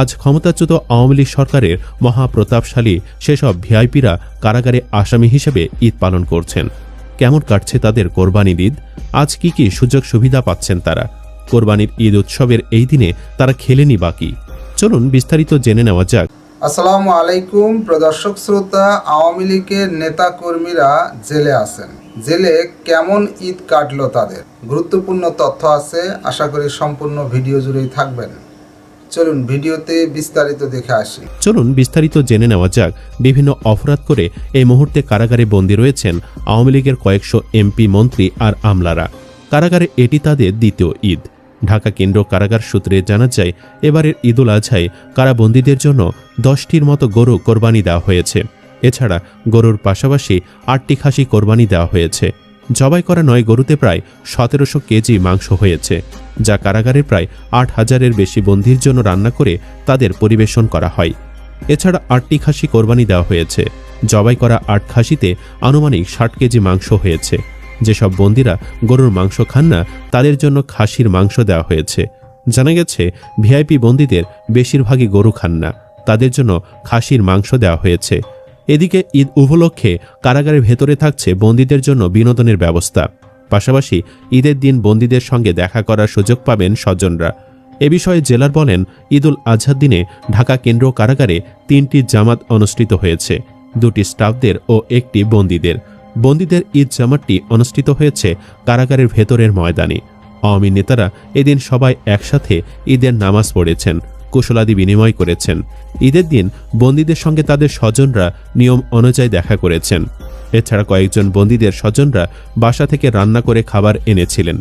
আজ ক্ষমতাচ্যুত আওয়ামী লীগ সরকারের মহাপ্রতাপশালী সেসব ভিআইপিরা কারাগারে আসামি হিসেবে ঈদ পালন করছেন। কেমন কাটছে তাদের কোরবানির ঈদ? আজ কি কি সুযোগ সুবিধা পাচ্ছেন তারা? কোরবানির ঈদ উৎসবের এই দিনে তারা খেলেনি বাকি? চলুন বিস্তারিত জেনে নেওয়া যাক। আসসালামু আলাইকুম, প্রদর্শক শ্রোতা, আওয়ামী লীগের নেতা কর্মীরা জেলে আছেন। জেলে কেমন ঈদ কাটলো তাদের? গুরুত্বপূর্ণ তথ্য আছে, আশা করি সম্পূর্ণ ভিডিও জুড়েই থাকবেন। চলুন ভিডিওতে বিস্তারিত দেখে আসি। চলুন বিস্তারিত জেনে নেওয়া যাক, বিভিন্ন অপরাধ করে এই মুহূর্তে কারাগারে বন্দী রয়েছেন আওয়ামী লীগের কয়েকশো এমপি মন্ত্রী আর আমলারা। কারাগারে এটি তাদের দ্বিতীয় ঈদ। ঢাকা কেন্দ্র কারাগার সূত্রে জানা যায়, এবারের ঈদুল আজহায় কারাবন্দীদের জন্য দশটির মতো গরু কোরবানি দেওয়া হয়েছে। এছাড়া গরুর পাশাপাশি আটটি খাসি কোরবানি দেওয়া হয়েছে। জবাই করা নয় গরুতে প্রায় সতেরোশো কেজি মাংস হয়েছে, যা কারাগারে প্রায় আট হাজারের বেশি বন্দির জন্য রান্না করে তাদের পরিবেশন করা হয়। এছাড়া আটটি খাসি কোরবানি দেওয়া হয়েছে। জবাই করা আট খাসিতে আনুমানিক ষাট কেজি মাংস হয়েছে। যেসব বন্দিরা গরুর মাংস খান না, তাদের জন্য খাসির মাংস দেওয়া হয়েছে। জানা গেছে, ভিআইপি বন্দীদের বেশিরভাগই গরু খান না। তাদের জন্য খাসির মাংস দেওয়া হয়েছে। এদিকে ঈদ উপলক্ষে কারাগারের ভেতরে থাকছে বন্দীদের জন্য বিনোদনের ব্যবস্থা। পাশাপাশি ঈদের দিন বন্দীদের সঙ্গে দেখা করার সুযোগ পাবেন স্বজনরা। এ বিষয়ে জেলার বলেন, ঈদুল আজহার দিনে ঢাকা কেন্দ্র কারাগারে তিনটি জামাত অনুষ্ঠিত হয়েছে, দুটি স্টাফদের ও একটি বন্দীদের। বন্দীদের ঈদ জামাতটি অনুষ্ঠিত হয়েছে কারাগারের ভেতরের ময়দানে। আওয়ামী নেতারা এদিন সবাই একসাথে ঈদের নামাজ পড়েছেন। কুশলাদি বিনিময় করেছেন। ঈদের দিন বন্দীদের সঙ্গে তাদের স্বজনরা নিয়ম অনুযায়ী দেখা করেছেন। এছাড়া কয়েকজন বন্দীদের স্বজনরা বাসা থেকে রান্না করে খাবার এনেছিলেন।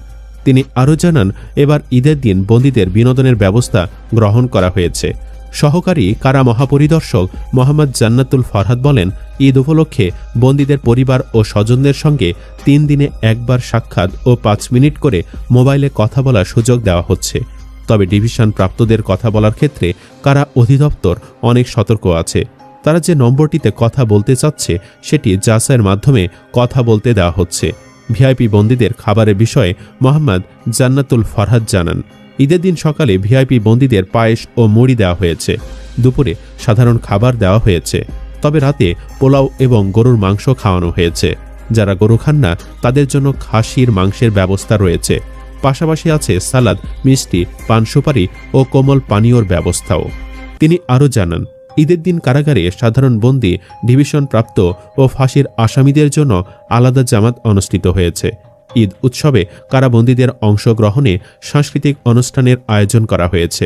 তিনি আরও জানান, এবার ঈদের দিন বন্দীদের বিনোদনের ব্যবস্থা গ্রহণ করা হয়েছে। সহকারী কারা মহাপরিদর্শক মোহাম্মদ জান্নাতুল ফরহাদ বলেন, ঈদ উপলক্ষে বন্দীদের পরিবার ও স্বজনদের সঙ্গে তিন দিনে একবার সাক্ষাৎ ও পাঁচ মিনিট করে মোবাইলে কথা বলার সুযোগ দেওয়া হচ্ছে। তবে ডিভিশন প্রাপ্তদের কথা বলার ক্ষেত্রে কারা অধিদপ্তর অনেক সতর্ক আছে। তারা যে নম্বরটিতে কথা বলতে চাচ্ছে, সেটি যাচাইয়ের মাধ্যমে কথা বলতে দেওয়া হচ্ছে। ভিআইপি বন্দীদের খাবারের বিষয়ে মোহাম্মদ জান্নাতুল ফরহাদ জানান, ঈদের দিন সকালে ভিআইপি বন্দীদের পায়েস ও মুড়ি দেওয়া হয়েছে। দুপুরে সাধারণ খাবার দেওয়া হয়েছে। তবে রাতে পোলাও এবং গরুর মাংস খাওয়ানো হয়েছে। যারা গরু খান না, তাদের জন্য খাসির মাংসের ব্যবস্থা রয়েছে। পাশাপাশি আছে সালাদ, মিষ্টি, পান সুপারি ও কোমল পানীয়র ব্যবস্থাও। তিনি আরও জানান, ঈদের দিন কারাগারে সাধারণ বন্দি ডিভিশন প্রাপ্ত ও ফাঁসির আসামিদের জন্য আলাদা জামাত অনুষ্ঠিত হয়েছে। ঈদ উৎসবে কারাবন্দীদের অংশগ্রহণে সাংস্কৃতিক অনুষ্ঠানের আয়োজন করা হয়েছে।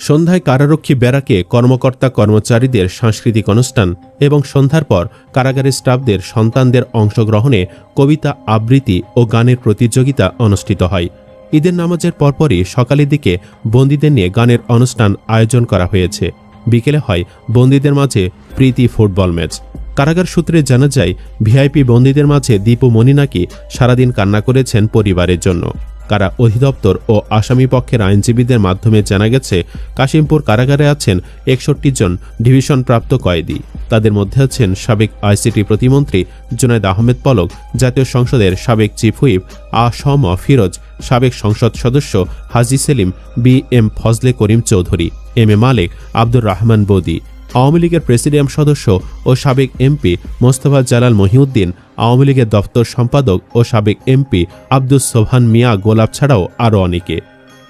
সন্ধ্যায় কারারক্ষী ব্যারাকে কর্মকর্তা কর্মচারীদের সাংস্কৃতিক অনুষ্ঠান এবং সন্ধ্যার পর কারাগারের স্টাফদের সন্তানদের অংশগ্রহণে কবিতা আবৃত্তি ও গানের প্রতিযোগিতা অনুষ্ঠিত হয়। ঈদের নামাজের পরপরই সকালের দিকে বন্দীদের নিয়ে গানের অনুষ্ঠান আয়োজন করা হয়েছে। বিকেলে হয় বন্দীদের মাঝে প্রীতি ফুটবল ম্যাচ। কারাগার সূত্রে জানা যায়, ভিআইপি বন্দীদের মাঝে দীপু মণি নাকি সারাদিন কান্না করেছেন পরিবারের জন্য। কারা অধিদপ্তর ও আসামি পক্ষের আইনজীবীদের মাধ্যমে জানা গেছে, কাশিমপুর কারাগারে আছেন একষট্টি জন ডিভিশন প্রাপ্ত কয়েদি। তাদের মধ্যে আছেন সাবেক আইসিটি প্রতিমন্ত্রী জুনায়দ আহমেদ পলক, জাতীয় সংসদের সাবেক চিফ হুইপ আসম ফিরোজ, সাবেক সংসদ সদস্য Haji Selim, B M Fazle Karim Chowdhury, M A Malek Abdur Rahman Bodi, Awami লীগের প্রেসিডিয়াম সদস্য ও সাবেক এমপি মোস্তফা জালাল মহিউদ্দিন আওয়ামী লীগের দপ্তর সম্পাদক ও সাবেক এমপি আব্দুস সোভান মিয়া গোলাপ ছাড়াও আরও অনেকে।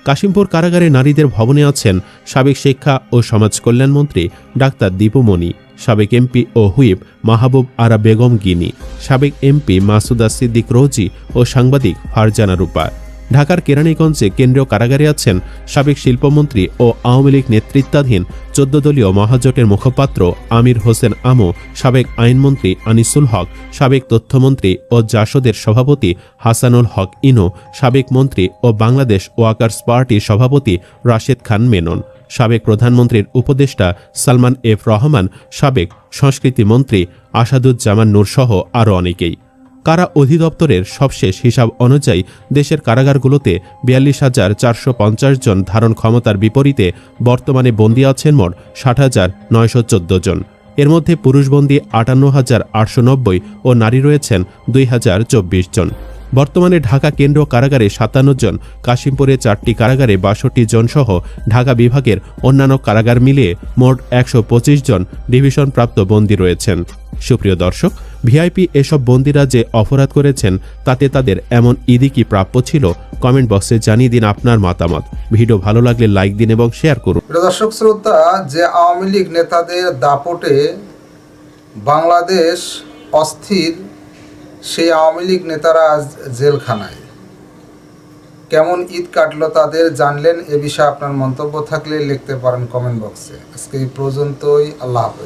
কাশিমপুর কারাগারে নারীদের ভবনে আছেন সাবেক শিক্ষা ও সমাজ কল্যাণমন্ত্রী ডাক্তার দীপুমণি সাবেক এমপি ও হুইপ মাহবুব আরা বেগম গিনি, সাবেক এমপি মাসুদা সিদ্দিক রোজি ও সাংবাদিক ফারজানা রূপা। ঢাকার কেরানীগঞ্জে কেন্দ্রীয় কারাগারে আছেন সাবেক শিল্পমন্ত্রী ও আওয়ামী লীগ নেতৃত্বাধীন চোদ্দ দলীয় মহাজোটের মুখপাত্র আমির হোসেন আমো, সাবেক আইনমন্ত্রী আনিসুল হক, সাবেক তথ্যমন্ত্রী ও জাসদের সভাপতি হাসানুল হক ইনো, সাবেক মন্ত্রী ও বাংলাদেশ ওয়াকার্স পার্টির সভাপতি রাশেদ খান মেনন, সাবেক প্রধানমন্ত্রীর উপদেষ্টা সালমান এফ রহমান, সাবেক সংস্কৃতি মন্ত্রী আসাদুজ্জামান নূরসহ আরও অনেকেই। কারা অধিদপ্তরের সবশেষ হিসাব অনুযায়ী দেশের কারাগারগুলোতে বিয়াল্লিশ হাজার চারশো পঞ্চাশ জন ধারণ ক্ষমতার বিপরীতে বর্তমানে বন্দী আছেন মোট ষাট হাজার নয়শো চোদ্দ জন। এর মধ্যে পুরুষবন্দী আটান্ন হাজার আটশো নব্বই ও নারী রয়েছেন দুই হাজার চব্বিশ জন। বর্তমানে ঢাকা কেন্দ্র কারাগারে সাতান্ন জন, কাশিমপুরে চারটি কারাগারে বাষট্টি জন সহ ঢাকা বিভাগের অন্যান্য কারাগার মিলিয়ে মোট একশো পঁচিশ জন ডিভিশনপ্রাপ্ত বন্দী রয়েছেন। সুপ্রিয় দর্শক, ভিআইপি এসব বন্দীরা যে অপরাধ করেছেন, তাতে তাদের এমন ইদি কি প্রাপ্য ছিল, কমেন্ট বক্সে জানিয়ে দিন আপনার মতামত। ভিডিও ভালো লাগলে লাইক দিন এবং শেয়ার করুন। দর্শক, শ্রোতা, যে আওয়ামী লীগ নেতাদের দাপটে বাংলাদেশ অস্থির সেই আওয়ামী লীগ নেতারা আজ জেলখানায়। কেমন ঈদ কাটলো তাদের জানলেন এ বিষয়ে আপনার মন্তব্য থাকলে লিখতে পারেন কমেন্ট বক্সে। আজকে এই পর্যন্তই, আল্লাহ হাফেজ।